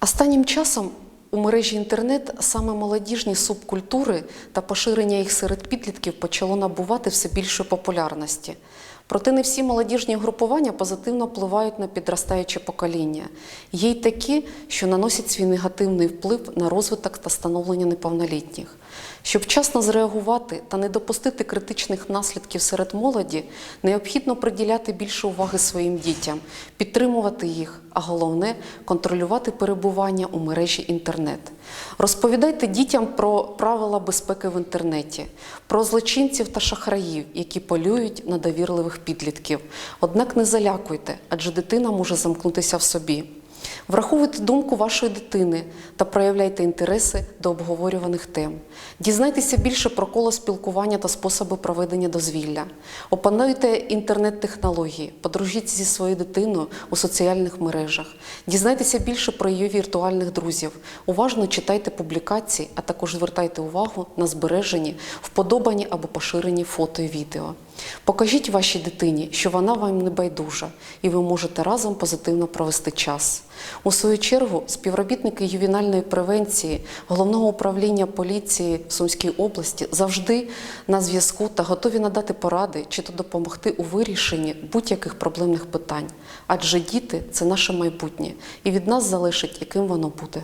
Останнім часом у мережі інтернет саме молодіжні субкультури та поширення їх серед підлітків почало набувати все більшої популярності. Проте не всі молодіжні групування позитивно впливають на підростаюче покоління. Є й такі, що наносять свій негативний вплив на розвиток та становлення неповнолітніх. Щоб вчасно зреагувати та не допустити критичних наслідків серед молоді, необхідно приділяти більше уваги своїм дітям, підтримувати їх, а головне контролювати перебування у мережі інтернет. Розповідайте дітям про правила безпеки в інтернеті, про злочинців та шахраїв, які полюють на довірливих підлітків. Однак не залякуйте, адже дитина може замкнутися в собі. Враховуйте думку вашої дитини та проявляйте інтереси до обговорюваних тем. Дізнайтеся більше про коло спілкування та способи проведення дозвілля. Опануйте інтернет-технології, подружіться зі своєю дитиною у соціальних мережах. Дізнайтеся більше про її віртуальних друзів. Уважно читайте публікації, а також звертайте увагу на збережені, вподобані або поширені фото і відео. Покажіть вашій дитині, що вона вам не байдужа, і ви можете разом позитивно провести час. У свою чергу, співробітники ювенальної превенції головного управління поліції в Сумській області завжди на зв'язку та готові надати поради чи то допомогти у вирішенні будь-яких проблемних питань. Адже діти це наше майбутнє, і від нас залежить, яким воно буде.